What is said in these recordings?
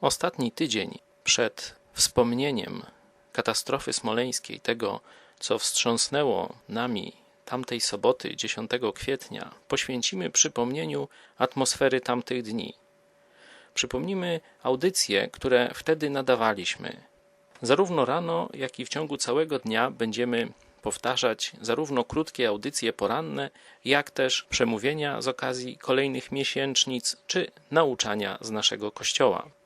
Ostatni tydzień przed wspomnieniem katastrofy smoleńskiej, tego co wstrząsnęło nami tamtej soboty 10 kwietnia, poświęcimy przypomnieniu atmosfery tamtych dni. Przypomnimy audycje, które wtedy nadawaliśmy. Zarówno rano, jak i w ciągu całego dnia będziemy powtarzać zarówno krótkie audycje poranne, jak też przemówienia z okazji kolejnych miesięcznic czy nauczania z naszego kościoła.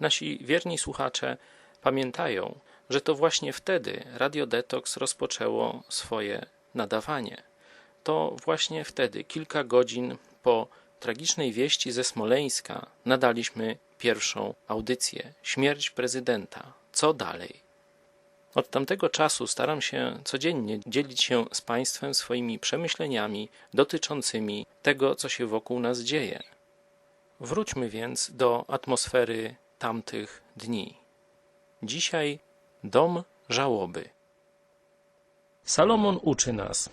Nasi wierni słuchacze pamiętają, że to właśnie wtedy Radio Detox rozpoczęło swoje nadawanie. To właśnie wtedy, kilka godzin po tragicznej wieści ze Smoleńska, nadaliśmy pierwszą audycję Śmierć prezydenta. Co dalej? Od tamtego czasu staram się codziennie dzielić się z Państwem swoimi przemyśleniami dotyczącymi tego, co się wokół nas dzieje. Wróćmy więc do atmosfery tamtych dni. Dzisiaj dom żałoby. Salomon uczy nas: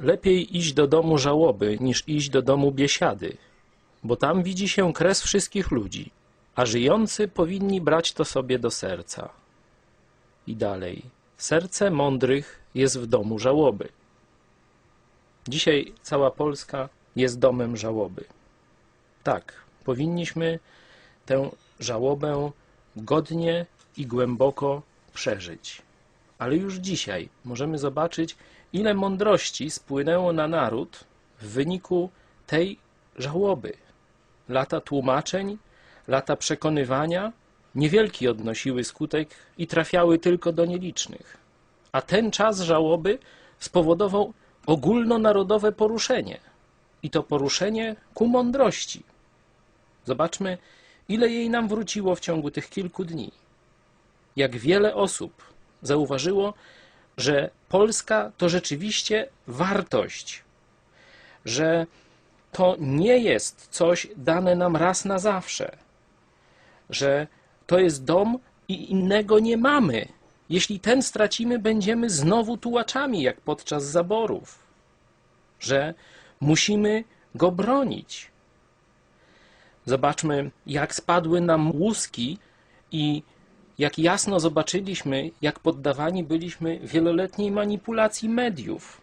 Lepiej iść do domu żałoby, niż iść do domu biesiady, bo tam widzi się kres wszystkich ludzi, a żyjący powinni brać to sobie do serca. I dalej. Serce mądrych jest w domu żałoby. Dzisiaj cała Polska jest domem żałoby. Tak, powinniśmy tę żałobę godnie i głęboko przeżyć. Ale już dzisiaj możemy zobaczyć, ile mądrości spłynęło na naród w wyniku tej żałoby. Lata tłumaczeń, lata przekonywania niewielki odnosiły skutek i trafiały tylko do nielicznych. A ten czas żałoby spowodował ogólnonarodowe poruszenie. I to poruszenie ku mądrości. Zobaczmy, ile jej nam wróciło w ciągu tych kilku dni. Jak wiele osób zauważyło, że Polska to rzeczywiście wartość, że to nie jest coś dane nam raz na zawsze, że to jest dom i innego nie mamy. Jeśli ten stracimy, będziemy znowu tułaczami, jak podczas zaborów, że musimy go bronić. Zobaczmy, jak spadły nam łuski i jak jasno zobaczyliśmy, jak poddawani byliśmy wieloletniej manipulacji mediów.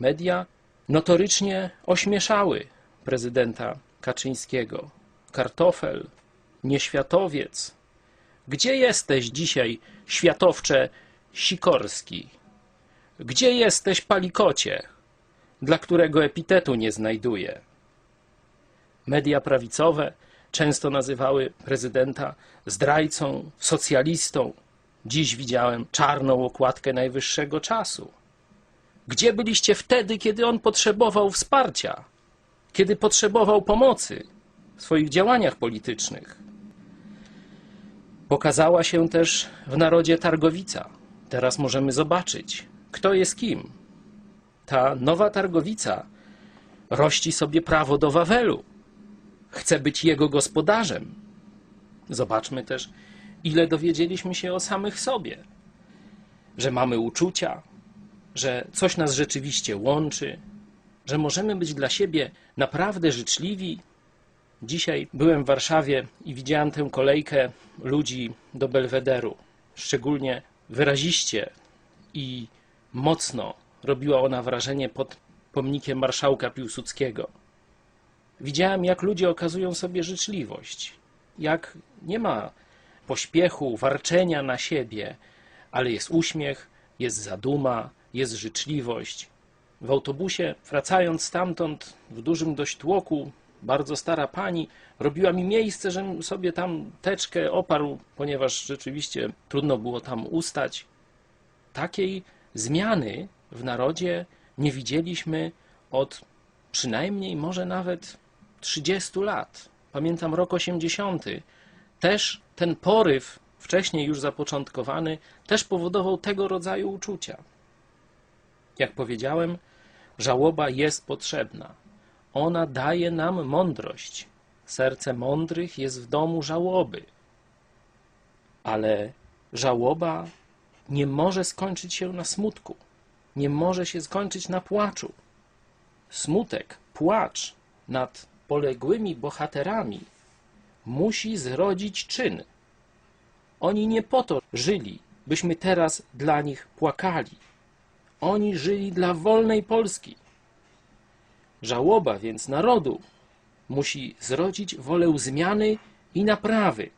Media notorycznie ośmieszały prezydenta Kaczyńskiego. Kartofel, nieświatowiec. Gdzie jesteś dzisiaj, światowcze Sikorski? Gdzie jesteś, palikocie, dla którego epitetu nie znajduję? Media prawicowe często nazywały prezydenta zdrajcą, socjalistą. Dziś widziałem czarną okładkę najwyższego czasu. Gdzie byliście wtedy, kiedy on potrzebował wsparcia, kiedy potrzebował pomocy w swoich działaniach politycznych? Pokazała się też w narodzie Targowica. Teraz możemy zobaczyć, kto jest kim. Ta nowa Targowica rości sobie prawo do Wawelu. Chce być jego gospodarzem. Zobaczmy też, ile dowiedzieliśmy się o samych sobie. Że mamy uczucia, że coś nas rzeczywiście łączy, że możemy być dla siebie naprawdę życzliwi, Dzisiaj byłem w Warszawie i widziałem tę kolejkę ludzi do Belwederu. Szczególnie wyraziście i mocno robiła ona wrażenie pod pomnikiem marszałka Piłsudskiego. Widziałem, jak ludzie okazują sobie życzliwość, jak nie ma pośpiechu, warczenia na siebie, ale jest uśmiech, jest zaduma, jest życzliwość. W autobusie, wracając stamtąd w dużym dość tłoku, bardzo stara pani robiła mi miejsce, żebym sobie tam teczkę oparł, ponieważ rzeczywiście trudno było tam ustać. Takiej zmiany w narodzie nie widzieliśmy od przynajmniej może nawet 30 lat. Pamiętam rok 80. Też ten poryw, wcześniej już zapoczątkowany, też powodował tego rodzaju uczucia. Jak powiedziałem, żałoba jest potrzebna. Ona daje nam mądrość. Serce mądrych jest w domu żałoby. Ale żałoba nie może skończyć się na smutku. Nie może się skończyć na płaczu. Smutek, płacz nad poległymi bohaterami musi zrodzić czyn. Oni nie po to żyli, byśmy teraz dla nich płakali. Oni żyli dla wolnej Polski. Żałoba więc narodu musi zrodzić wolę zmiany i naprawy.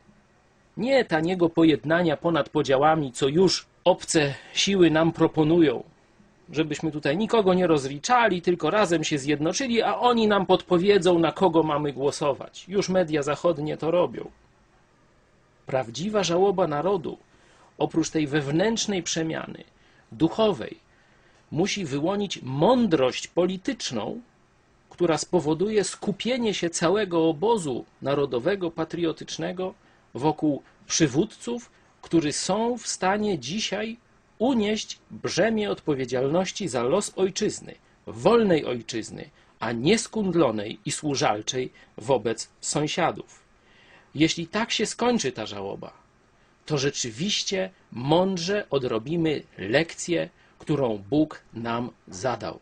Nie taniego pojednania ponad podziałami, co już obce siły nam proponują, żebyśmy tutaj nikogo nie rozliczali, tylko razem się zjednoczyli, a oni nam podpowiedzą, na kogo mamy głosować. Już media zachodnie to robią. Prawdziwa żałoba narodu, oprócz tej wewnętrznej przemiany, duchowej, musi wyłonić mądrość polityczną, która spowoduje skupienie się całego obozu narodowego, patriotycznego wokół przywódców, którzy są w stanie dzisiaj unieść brzemię odpowiedzialności za los ojczyzny, wolnej ojczyzny, a nie skundlonej i służalczej wobec sąsiadów. Jeśli tak się skończy ta żałoba, to rzeczywiście mądrze odrobimy lekcję, którą Bóg nam zadał.